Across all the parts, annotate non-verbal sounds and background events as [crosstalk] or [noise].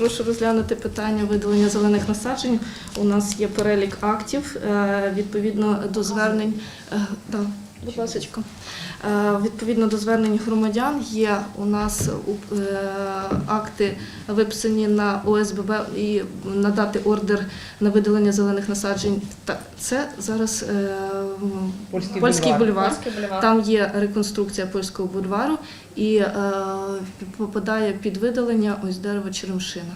Прошу розглянути питання видалення зелених насаджень. У нас є перелік актів е, відповідно до звернень. Будь ласка. Е, Відповідно до звернень громадян є у нас у- е, акти виписані на ОСББ і надати ордер на видалення зелених насаджень. Так, це зараз е, Польський польський бульвар. бульвар. Польський бульвар. Там є реконструкція польського бульвару і попадає під видалення ось дерево черемшина.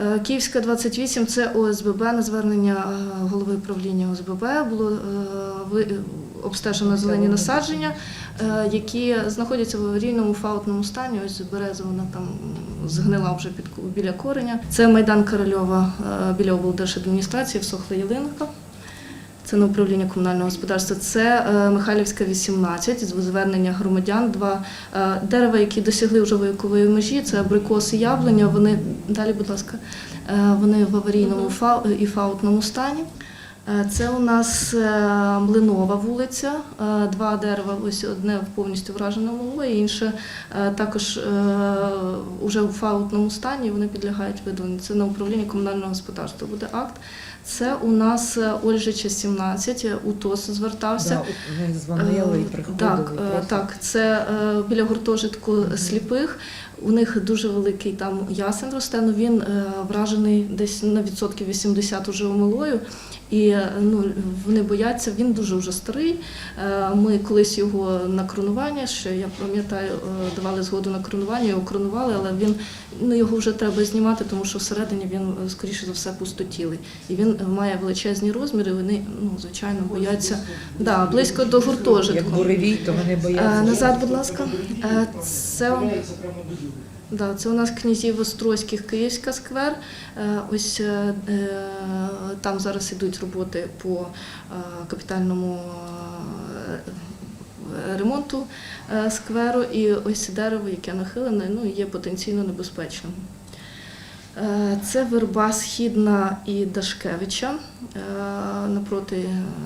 Е, Київська 28 це ОСББ на звернення е, голови правління ОСББ було е, обстежено зелені насадження, які знаходяться в аварійному фаутному стані. Ось береза вона там згнила вже під біля кореня. Це майдан Корольова біля облдержадміністрації, всохла ялинка. Це на управління комунального господарства. Це е, Михайлівська 18, з звернення громадян. Два е, дерева, які досягли вже вікової межі. Це абрикоси яблуня. Вони далі, будь ласка, е, вони в аварійному і фаутному стані. Е, Це у нас е, Млинова вулиця, е, два дерева, ось одне в повністю враженому лові, інше також е, уже у фаутному стані, вони підлягають видаленню. Це на управління комунального господарства буде акт. Це у нас Ольжича 17, е, УТОС звертався. Да, Вони дзвонили і приходили. Так, так, це біля гуртожитку сліпих. У них дуже великий там ясен росте, ну він вражений десь на відсотків 80 уже омилою. І ну, вони бояться, він дуже вже старий. Е, Ми колись його на кронування, ще я пам'ятаю, е, давали згоду на кронування, його кронували, але він ну, його вже треба знімати, тому що всередині він, е, скоріше за все, пустотілий. І він має величезні розміри, вони, ну, звичайно, бояться да, близько до Як гуртожитку. буревій, то вони бояться. Назад, будь ласка. Це, да, це у нас князів Острозьких Київська сквер. Е, Ось е, е, там зараз ідуть роботи по капітальному ремонту скверу. І ось дерево, яке нахилене, ну, є потенційно небезпечним. Е, Це верба Східна і Дашкевича е, напроти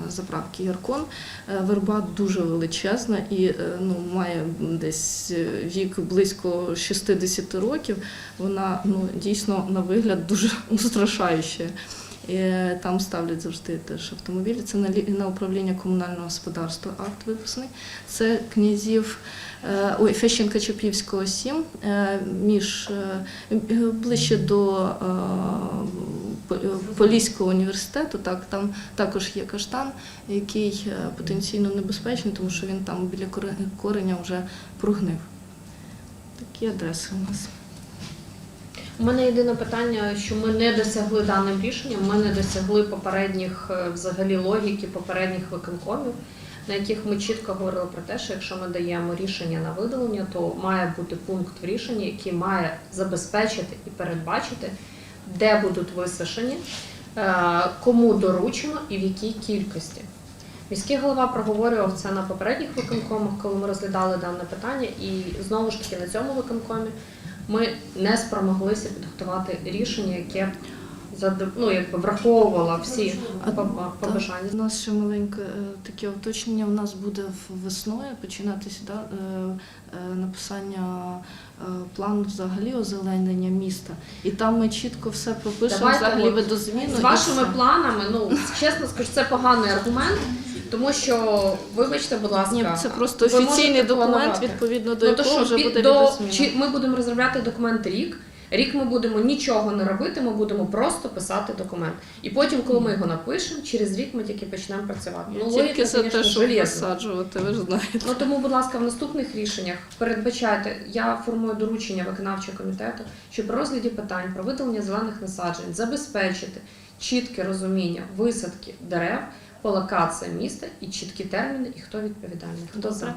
заправки Яркон. Е, Верба дуже величезна і ну, має десь вік близько 60 років. Вона ну, дійсно на вигляд дуже [laughs] устрашаюча. Там ставлять завжди теж автомобілі. Це на, лі- на управління комунального господарства акт виписаний. Це князів е, ой, Фещенка Чопівського 7, е, між е, ближче до Поліського університету. Так, там також є каштан, який потенційно небезпечний, тому що він там біля коре- кореня вже прогнив. Такі адреси у нас. У мене єдине питання, що ми не досягли даним рішенням, ми не досягли попередніх е, взагалі логіки, попередніх виконкомів, на яких ми чітко говорили про те, що якщо ми даємо рішення на видалення, то має бути пункт в рішенні, який має забезпечити і передбачити, де будуть висушені, е, кому доручено і в якій кількості. Міський голова проговорював це на попередніх виконкомах, коли ми розглядали дане питання, і знову ж таки на цьому виконкомі ми не спромоглися підготувати рішення, яке ну, якби враховувало всі побажання. У нас ще маленьке е, таке уточнення. У нас буде весною починатися да, е, е, написання плану взагалі озеленення міста. І там ми чітко все пропишемо, Давайте взагалі от видозміну. З вашими планами, ну чесно скажу, це поганий аргумент, тому що, вибачте, будь ласка, Ні, це просто ви офіційний можете документ, планувати. відповідно до Ну, то якого що, вже під- буде до, чи ми будемо розробляти документ рік. Рік ми будемо нічого не робити, ми будемо просто писати документ. І потім, коли ми його напишемо, через рік ми тільки почнемо працювати. Логіка, тільки за те, звісно, щоб железна. насаджувати, ви ж знаєте. Ну тому, будь ласка, в наступних рішеннях передбачайте, я формую доручення виконавчого комітету, що при розгляді питань про видалення зелених насаджень забезпечити чітке розуміння висадки дерев по локаціям міста і чіткі терміни, і хто відповідальний. Хто за?